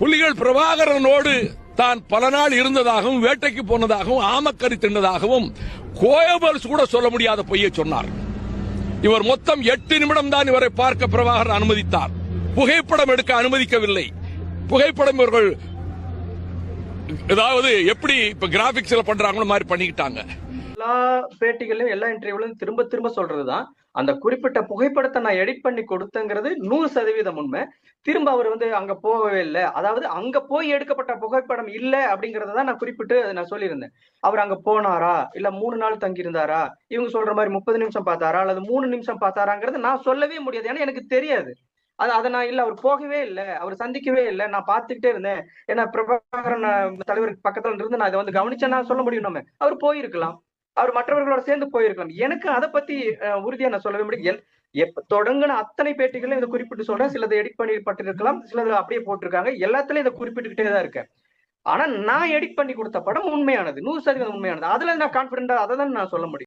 புலிகள் பிரபாகரனோடு தான் பல நாள் இருந்ததாகவும் வேட்டைக்கு போனதாகவும் ஆமக்கறி தின்னதாகவும் கோயபல்ஸ் கூட சொல்ல முடியாத பொய்யை சொன்னார். இவர் மொத்தம் எட்டு நிமிடம் தான் இவரை பார்க்க பிரபாகரன் அனுமதித்தார். புகைப்படம் எடுக்க அனுமதிக்கவில்லை. புகைப்படம் இவர்கள் ஏதாவது எப்படி இப்ப கிராபிக்ஸ்ல பண்றாங்களோ மாதிரி பண்ணிக்கிட்டாங்க. எல்லா பேட்டிகளையும் எல்லா இன்டர்வியூலையும் திரும்ப திரும்ப சொல்றதுதான். அந்த குறிப்பிட்ட புகைப்படத்தை நான் எடிட் பண்ணி கொடுத்தங்கிறது நூறு சதவீதம் உண்மை. திரும்ப அவர் வந்து அங்க போகவே இல்லை. அதாவது அங்க போய் எடுக்கப்பட்ட புகைப்படம் இல்லை அப்படிங்கறத தான் நான் குறிப்பிட்டு நான் சொல்லியிருந்தேன். அவர் அங்க போனாரா? இல்ல மூணு நாள் தங்கியிருந்தாரா? இவங்க சொல்ற மாதிரி முப்பது நிமிஷம் பார்த்தாரா? அல்லது மூணு நிமிஷம் பார்த்தாராங்கிறது நான் சொல்லவே முடியாது. ஏன்னா எனக்கு தெரியாது. அது அதை நான் இல்லை. அவர் போகவே இல்லை. அவர் சந்திக்கவே இல்லை. நான் பார்த்துக்கிட்டே இருந்தேன். ஏன்னா பிரபாகரன் தலைவருக்கு பக்கத்துல இருந்து நான் இதை வந்து கவனிச்சேன்னா சொல்ல முடியும் நம்ம. அவர் போயிருக்கலாம். அவர் மற்றவர்களோட சேர்ந்து போயிருக்கலாம் எனக்கு அதை பத்தி உறுதியா நான் சொல்லவே முடியும் எல்- எப்ப தொடங்கின அத்தனை பேட்டிகளையும் இதை குறிப்பிட்டு சொல்றேன். சிலது எடிட் பண்ணிப்பட்டிருக்கலாம் சிலது அப்படியே போட்டிருக்காங்க. எல்லாத்துலயும் இதை குறிப்பிட்டுக்கிட்டே தான் இருக்கேன். ஆனா நான் எடிட் பண்ணி கொடுத்த படம் உண்மையானது. நூறு சதவீதம் உண்மையானது. அதுல நான் கான்பிடண்டா அதை தான் நான் சொல்ல முடியும்.